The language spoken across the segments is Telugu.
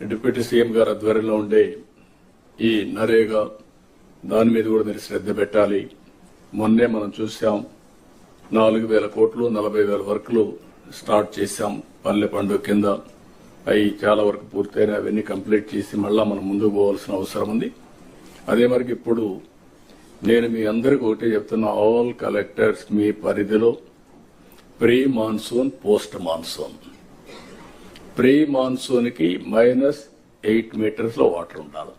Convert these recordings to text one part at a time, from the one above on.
డిప్యూటీ సీఎం గారి ఆధ్వర్యంలో ఉండే ఈ నరేగా దాని మీద కూడా మీరు శ్రద్ధ పెట్టాలి. మొన్నే మనం చూసాం నాలుగు వేల కోట్లు నలభై వేల వర్కులు స్టార్ట్ చేశాం పల్లె పండుగ కింద. అవి చాలా వరకు పూర్తయిన అవన్నీ కంప్లీట్ చేసి మళ్ళా మనం ముందుకు పోవాల్సిన అవసరం ఉంది. అదే మరికి ఇప్పుడు నేను మీ అందరికీ ఒకటే చెప్తున్నా ఆల్ కలెక్టర్స్ మీ పరిధిలో pre monsoon post monsoon pre మాన్సూన్కి minus eight మీటర్స్లో వాటర్ ఉండాలి.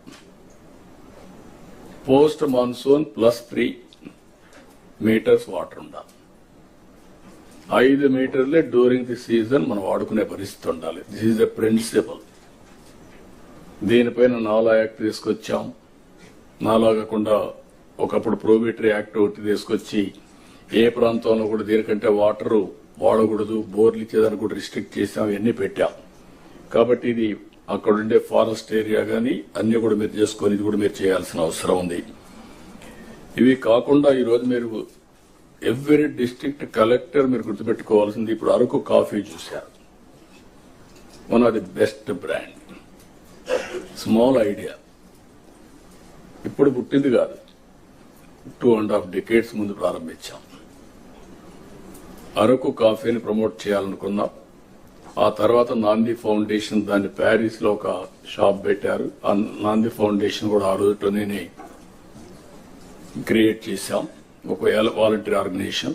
Post monsoon plus three metres water ఉండాలి. ఐదు మీటర్లే డ్యూరింగ్ ది సీజన్ మనం వాడుకునే పరిస్థితి ఉండాలి. దిస్ ఈజ్ ద ప్రిన్సిపల్ దీనిపైన నాలా యాక్ట్ తీసుకొచ్చాం. నాలా కాకుండా ఒకప్పుడు ప్రోబిటరీ యాక్ట్ ఒకటి తీసుకొచ్చి ఏ ప్రాంతంలో కూడా దీనికంటే వాటర్ వాడకూడదు బోర్లు ఇచ్చేదానికి కూడా రిస్ట్రిక్ట్ చేసాం ఇవన్నీ పెట్టాం. కాబట్టి ఇది అక్కడ ఉండే ఫారెస్ట్ ఏరియా కానీ అన్ని కూడా మీరు చేసుకొని ఇది కూడా మీరు చేయాల్సిన అవసరం ఉంది. ఇవి కాకుండా ఈరోజు మీరు ఎవ్రీ డిస్టిక్ట్ కలెక్టర్ మీరు గుర్తుపెట్టుకోవాల్సింది ఇప్పుడు అరకు కాఫీ చూశారు. One of the best brand small idea ఇప్పుడు పుట్టింది కాదు. టూ అండ్ హాఫ్ డికేట్స్ ముందు ప్రారంభించాం. అరకు కాఫీని ప్రమోట్ చేయాలనుకున్నాం. ఆ తర్వాత నాంది ఫౌండేషన్ దాన్ని ప్యారిస్లో ఒక షాప్ పెట్టారు. ఆ నాంది ఫౌండేషన్ కూడా ఆ రోజుట్లోనే క్రియేట్ చేశాం. ఒక వాలంటీర్ ఆర్గనైజేషన్.